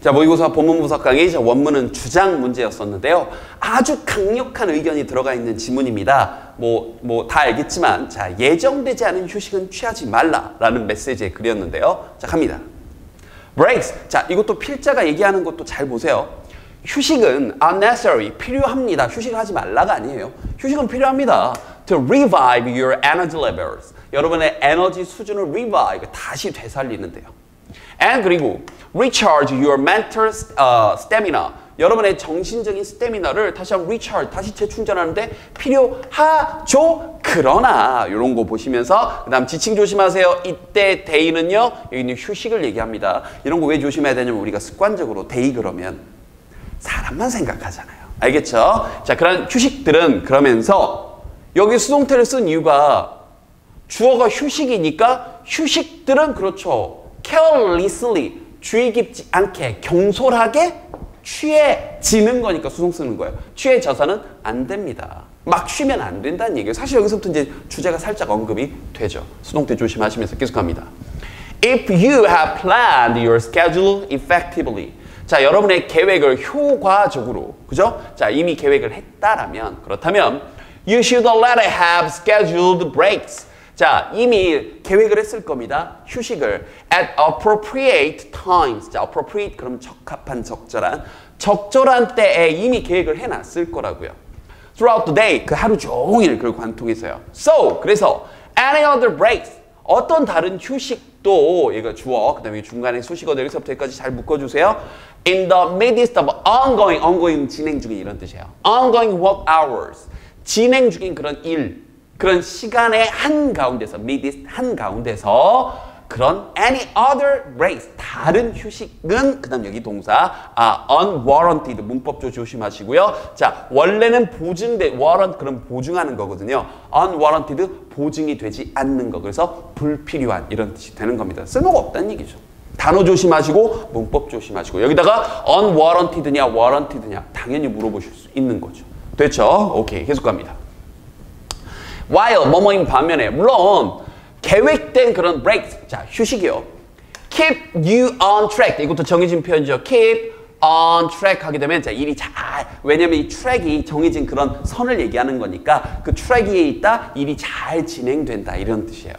자, 모의고사 본문 분석 강의 자, 원문은 주장 문제였었는데요. 아주 강력한 의견이 들어가 있는 지문입니다. 뭐, 뭐, 다 알겠지만, 자, 예정되지 않은 휴식은 취하지 말라라는 메시지의 글이었는데요. 자, 갑니다. breaks. 자, 이것도 필자가 얘기하는 것도 잘 보세요. 휴식은 unnecessary, 필요합니다. 휴식을 하지 말라가 아니에요. 휴식은 필요합니다. To revive your energy levels. 여러분의 에너지 수준을 revive, 다시 되살리는데요. And 그리고 recharge your mental uh, stamina. 여러분의 정신적인 스태미나를 다시 한번 recharge, 다시 재충전하는데 필요하죠. 그러나 이런 거 보시면서 그다음 지칭 조심하세요. 이때 day는요. 여기 있는 휴식을 얘기합니다. 이런 거 왜 조심해야 되냐면 우리가 습관적으로 day 그러면 사람만 생각하잖아요. 알겠죠? 자, 그런 휴식들은 그러면서 여기 수동태를 쓴 이유가 주어가 휴식이니까 휴식들은 그렇죠. Carelessly 주의 깊지 않게 경솔하게 취해지는 거니까 수동 쓰는 거예요. 취해져서는 안 됩니다. 막 쉬면 안 된다는 얘기예요. 사실 여기서부터 이제 주제가 살짝 언급이 되죠. 수동태 조심하시면서 계속 갑니다. If you have planned your schedule effectively. 자, 여러분의 계획을 효과적으로, 그죠? 자, 이미 계획을 했다라면, 그렇다면, you should it have scheduled breaks. 자, 이미 계획을 했을 겁니다. 휴식을 at appropriate times. 자, appropriate 그럼 적합한, 적절한. 적절한 때에 이미 계획을 해놨을 거라고요. throughout the day. 그 하루 종일 그걸 관통해서요. So, 그래서 any other breaks. 어떤 다른 휴식도 이거 주어, 그 다음에 중간에 수식어들 여기서부터 여기까지 잘 묶어주세요. In the midst of ongoing, ongoing 진행 중인 이런 뜻이에요. Ongoing work hours. 진행 중인 그런 일, 그런 시간의 한 가운데서, midst 한 가운데서 그런 any other breaks, 다른 휴식은, 그 다음 여기 동사, 아, unwarranted, 문법조 조심하시고요. 자, 원래는 보증돼, warrant, 그럼 보증하는 거거든요. unwarranted, 보증이 되지 않는 거. 그래서 불필요한, 이런 뜻이 되는 겁니다. 쓸모가 없다는 얘기죠. 단어 조심하시고, 문법 조심하시고. 여기다가 unwarranted냐, warranted냐, 당연히 물어보실 수 있는 거죠. 됐죠? 오케이, 계속 갑니다. While, 뭐뭐인 반면에, 물론, 계획된 그런 breaks, 자 휴식이요. keep you on track. 이것도 정해진 표현이죠. keep on track 하게 되면 자 일이 잘 왜냐면 이 트랙이 정해진 그런 선을 얘기하는 거니까 그 트랙 위에 있다 일이 잘 진행된다 이런 뜻이에요.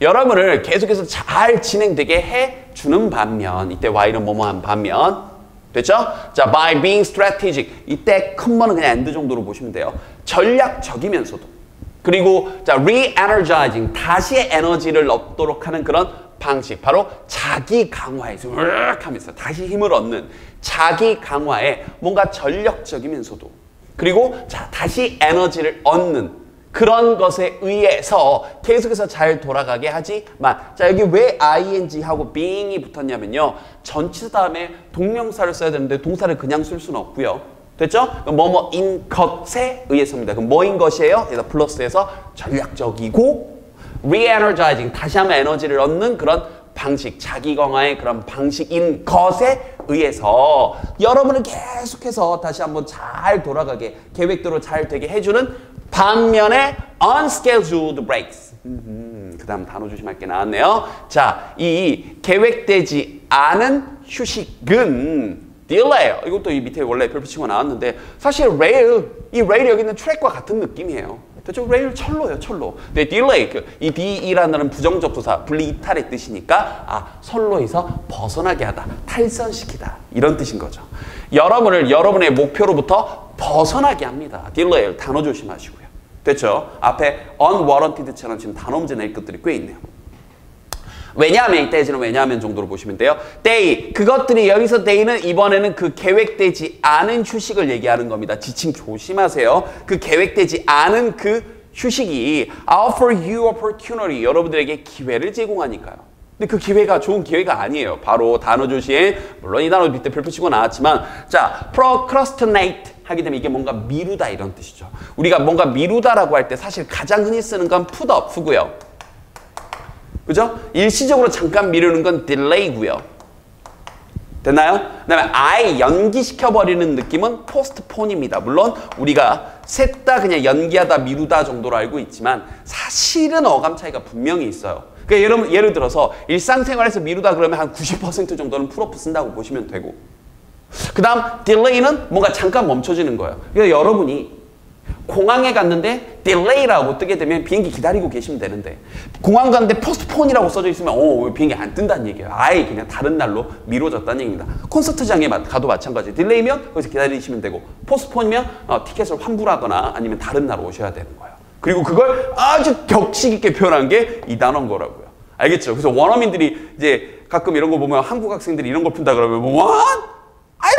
여러분을 계속해서 잘 진행되게 해 주는 반면 이때 while은 뭐뭐한 반면 됐죠? 자 by being strategic 이때 큰 거는 그냥 end 정도로 보시면 돼요. 전략적이면서도 그리고 자 re-energizing 다시 에너지를 얻도록 하는 그런 방식. 바로 자기 강화에서 하면서 다시 힘을 얻는 자기 강화에 뭔가 전력적이면서도. 그리고 자 다시 에너지를 얻는 그런 것에 의해서 계속해서 잘 돌아가게 하지만 자 여기 왜 ing 하고 being이 붙었냐면요. 전치사 다음에 동명사를 써야 되는데 동사를 그냥 쓸 수는 없고요 됐죠? 뭐뭐 인 것에 의해서입니다. 그럼 뭐인 것이에요? 그래서 플러스에서 전략적이고 re-energizing 다시 한번 에너지를 얻는 그런 방식, 자기 강화의 그런 방식인 것에 의해서 여러분을 계속해서 다시 한번 잘 돌아가게 계획대로 잘 되게 해주는 반면에 unscheduled breaks. 음, 그 다음 단어 조심할 게 나왔네요. 자, 이 계획되지 않은 휴식은 delay. 이것도 이 밑에 원래 별표 치고 나왔는데 사실 rail, 이 rail 여기 있는 트랙과 같은 느낌이에요. 대체 rail 철로예요, 철로. 근데 delay, 그, 이 de라는 부정적 부사, 분리 이탈의 뜻이니까 아, 선로에서 벗어나게 하다, 탈선시키다 이런 뜻인 거죠. 여러분을 여러분의 목표로부터 벗어나게 합니다. delay, 단어 조심하시고요. 됐죠? 앞에 unwarranted처럼 지금 단어 문제 낼 것들이 꽤 있네요. 왜냐하면 이때지는 왜냐하면 정도로 보시면 돼요. day 그것들이 여기서 day는 이번에는 그 계획되지 않은 휴식을 얘기하는 겁니다. 지칭 조심하세요. 그 계획되지 않은 그 휴식이 offer you opportunity 여러분들에게 기회를 제공하니까요. 근데 그 기회가 좋은 기회가 아니에요. 바로 단어 조심. 물론 이 단어 밑에 별표 치고 나왔지만 자 procrastinate 하게 되면 이게 뭔가 미루다 이런 뜻이죠. 우리가 뭔가 미루다라고 할 때 사실 가장 흔히 쓰는 건 put off고요. 그죠? 일시적으로 잠깐 미루는 건 delay고요. 됐나요? 그 다음에 아예 연기시켜 버리는 느낌은 postpone입니다. 물론 우리가 셋 다 그냥 연기하다 미루다 정도로 알고 있지만 사실은 어감 차이가 분명히 있어요. 그러니까 예를, 예를 들어서 일상생활에서 미루다 그러면 한 90% 정도는 풀오프 쓴다고 보시면 되고 그 다음 delay는 뭔가 잠깐 멈춰지는 거예요. 그러니까 여러분이 공항에 갔는데 delay라고 뜨게 되면 비행기 기다리고 계시면 되는데 공항 갔는데 postpone이라고 써져 있으면 어 비행기 안 뜬다는 얘기예요. 아예 그냥 다른 날로 미뤄졌다는 얘기입니다. 콘서트장에 가도 마찬가지. 딜레이면 거기서 기다리시면 되고 postpone면 어, 티켓을 환불하거나 아니면 다른 날 오셔야 되는 거예요. 그리고 그걸 아주 격식 있게 표현한 게 이 단어인 거라고요. 알겠죠? 그래서 원어민들이 이제 가끔 이런 거 보면 한국 학생들이 이런 걸 푼다 그러면 what?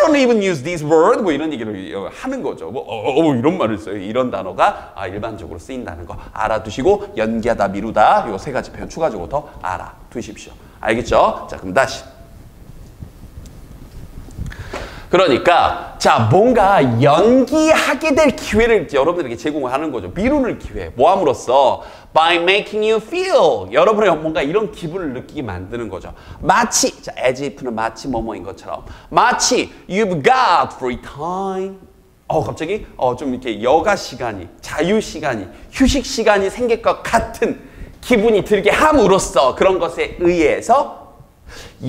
Don't even use this word 뭐 이런 얘기를 하는 거죠. 뭐 어, 어, 이런 말을 써요. 이런 단어가 아, 일반적으로 쓰인다는 거 알아두시고 연기하다 미루다 요 세 가지 표현 추가적으로 더 알아두십시오. 알겠죠? 자 그럼 다시 그러니까 자 뭔가 연기하게 될 기회를 여러분들에게 제공하는 거죠. 미루는 기회. 뭐함으로써 by making you feel 여러분의 뭔가 이런 기분을 느끼게 만드는 거죠. 마치 자 as if는 마치 뭐뭐인 것처럼 마치 you've got free time 어 갑자기 어 좀 이렇게 여가 시간이 자유 시간이 휴식 시간이 생길 것 같은 기분이 들게 함으로써 그런 것에 의해서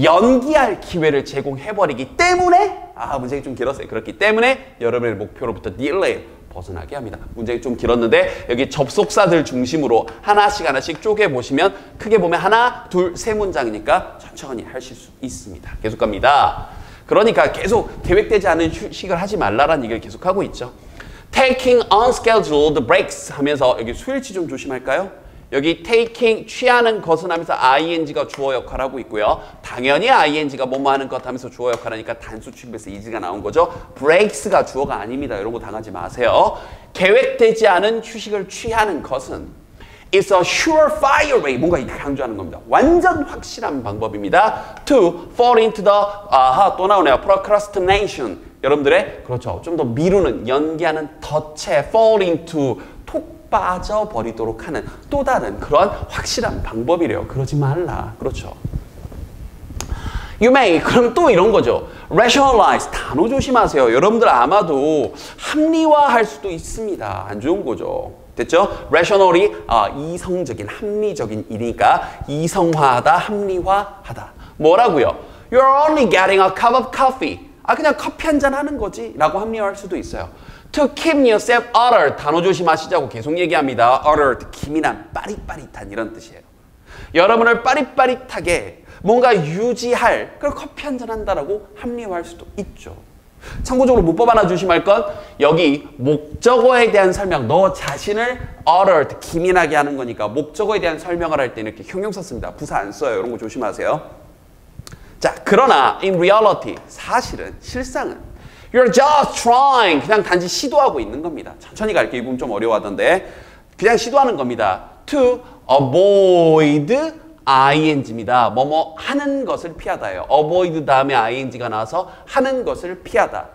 연기할 기회를 제공해버리기 때문에 아 문장이 좀 길었어요. 그렇기 때문에 여러분의 목표로부터 딜레이 벗어나게 합니다. 문장이 좀 길었는데 여기 접속사들 중심으로 하나씩 하나씩 쪼개 보시면 크게 보면 하나, 둘, 세 문장이니까 천천히 하실 수 있습니다. 계속 갑니다. 그러니까 계속 계획되지 않은 휴식을 하지 말라라는 얘기를 계속하고 있죠. Taking unscheduled breaks 하면서 여기 수일치 좀 조심할까요? 여기 taking 취하는 것은 하면서 ing가 주어 역할을 하고 있고요. 당연히 ing가 뭐뭐 하는 것 하면서 주어 역할을 하니까 단수 취급에서 is가 나온 거죠. breaks가 주어가 아닙니다. 이런 거 당하지 마세요. 계획되지 않은 휴식을 취하는 것은 It's a surefire way. 뭔가 강조하는 겁니다. 완전 확실한 방법입니다. To fall into the 아하 또 나오네요. procrastination. 여러분들의 그렇죠. 좀 더 미루는 연기하는 덫에 fall into 톡 빠져버리도록 하는 또 다른 그런 확실한 방법이래요. 그러지 말라. 그렇죠. You may. 그럼 또 이런 거죠. rationalize. 단어 조심하세요. 여러분들 아마도 합리화할 수도 있습니다. 안 좋은 거죠. 됐죠? rationally 아, 이성적인 합리적인 일이니까 이성화하다, 합리화하다. 뭐라고요? You're only getting a cup of coffee. 아 그냥 커피 한 잔 하는 거지 라고 합리화할 수도 있어요. To keep yourself alert. 단어 조심하시자고 계속 얘기합니다. alert, 기민한, 빠릿빠릿한 이런 뜻이에요. 여러분을 빠릿빠릿하게 뭔가 유지할 그걸 커피 한잔 한다라고 합리화할 수도 있죠. 참고적으로 문법 하나 조심할 건 여기 목적어에 대한 설명 너 자신을 alert, 기민하게 하는 거니까 목적어에 대한 설명을 할 때는 이렇게 형용사 씁니다. 부사 안 써요. 이런 거 조심하세요. 자, 그러나 in reality 사실은 실상은 You're just trying 그냥 단지 시도하고 있는 겁니다. 천천히 갈게요. 이 부분 좀 어려워하던데 그냥 시도하는 겁니다. To avoid ing입니다. 뭐뭐 하는 것을 피하다예요. avoid 다음에 ing가 나와서 하는 것을 피하다.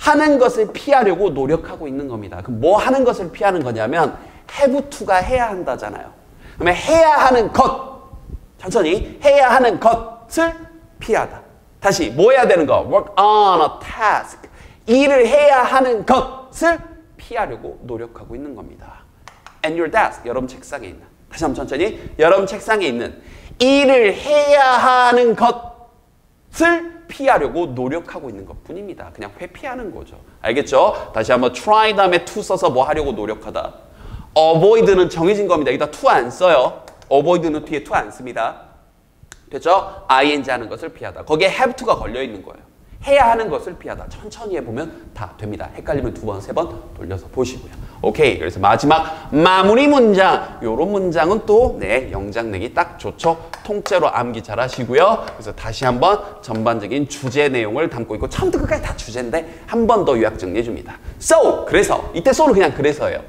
하는 것을 피하려고 노력하고 있는 겁니다. 그럼 뭐 하는 것을 피하는 거냐면 have to가 해야 한다잖아요. 그러면 해야 하는 것 천천히 해야 하는 것을 피하다. 다시 뭐 해야 되는 거? work on a task. 일을 해야 하는 것을 피하려고 노력하고 있는 겁니다. And your desk. 여러분 책상에 있는. 다시 한번 천천히. 여러분 책상에 있는 일을 해야 하는 것을 피하려고 노력하고 있는 것 뿐입니다. 그냥 회피하는 거죠. 알겠죠? 다시 한번 try 다음에 to 써서 뭐 하려고 노력하다. avoid는 정해진 겁니다. 여기다 to 안 써요. avoid는 뒤에 to 안 씁니다. 됐죠? ing 하는 것을 피하다. 거기에 have to가 걸려 있는 거예요. 해야 하는 것을 피하다. 천천히 해보면 다 됩니다. 헷갈리면 두 번, 세 번 돌려서 보시고요. 오케이. 그래서 마지막 마무리 문장. 요런 문장은 또, 네, 영장 내기 딱 좋죠. 통째로 암기 잘 하시고요. 그래서 다시 한번 전반적인 주제 내용을 담고 있고, 처음부터 끝까지 다 주제인데, 한 번 더 요약 정리해 줍니다. So, 그래서. 이때 so는 그냥 그래서예요.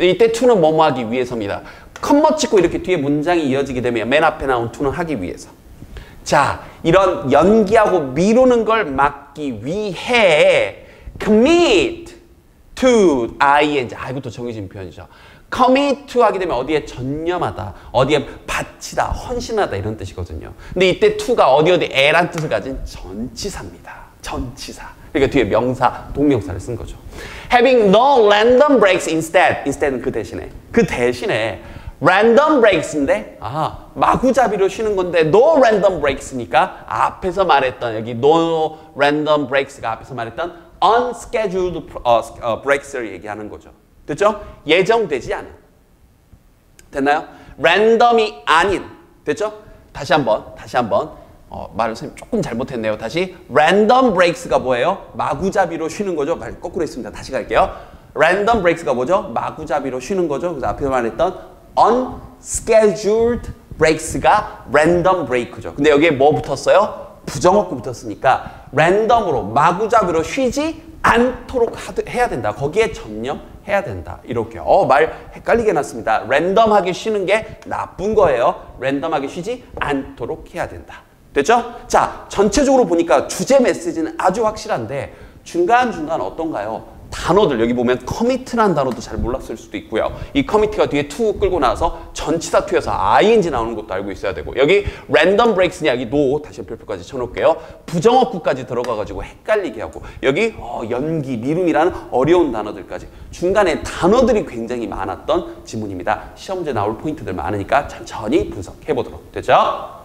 이때 to는 뭐뭐 하기 위해서입니다. 컴머 찍고 이렇게 뒤에 문장이 이어지게 되면 맨 앞에 나온 to는 하기 위해서. 자, 이런 연기하고 미루는 걸 막기 위해 commit to ing 아 이것도 정해진 표현이죠. commit to 하게 되면 어디에 전념하다, 어디에 바치다, 헌신하다 이런 뜻이거든요. 근데 이때 to가 어디 어디 에란 뜻을 가진 전치사입니다. 전치사. 그러니까 뒤에 명사, 동명사를 쓴 거죠. Having no random breaks instead. instead은 그 대신에. 그 대신에 random breaks인데 아 마구잡이로 쉬는 건데 no random breaks니까 앞에서 말했던 여기 no random breaks가 앞에서 말했던 unscheduled 어, 어, breaks를 얘기하는 거죠. 됐죠? 예정되지 않은. 됐나요? 랜덤이 아닌. 됐죠? 다시 한번 다시 한번 어, 말을 선생님 조금 잘못했네요. 다시 random breaks가 뭐예요? 마구잡이로 쉬는 거죠. 말 거꾸로 했습니다. 다시 갈게요. random breaks가 뭐죠? 마구잡이로 쉬는 거죠. 그래서 앞에서 말했던 unscheduled breaks가 random break죠. 근데 여기에 뭐 붙었어요? 부정어구 붙었으니까 랜덤으로 마구잡이로 쉬지 않도록 하드, 해야 된다. 거기에 전념해야 된다. 이렇게 어 말 헷갈리게 해놨습니다. 랜덤하게 쉬는 게 나쁜 거예요. 랜덤하게 쉬지 않도록 해야 된다. 됐죠? 자 전체적으로 보니까 주제 메시지는 아주 확실한데 중간중간 어떤가요? 단어들 여기 보면 commit라는 단어도 잘 몰랐을 수도 있고요. 이 commit가 뒤에 to 끌고 나서 전치사 to에서 ing 나오는 것도 알고 있어야 되고 여기 random breaks니 여기 no 다시 별표까지 쳐놓을게요. 부정어구까지 들어가가지고 헷갈리게 하고 여기 어, 연기, 미룸이라는 어려운 단어들까지 중간에 단어들이 굉장히 많았던 지문입니다. 시험 문제 나올 포인트들 많으니까 천천히 분석해 보도록 되죠.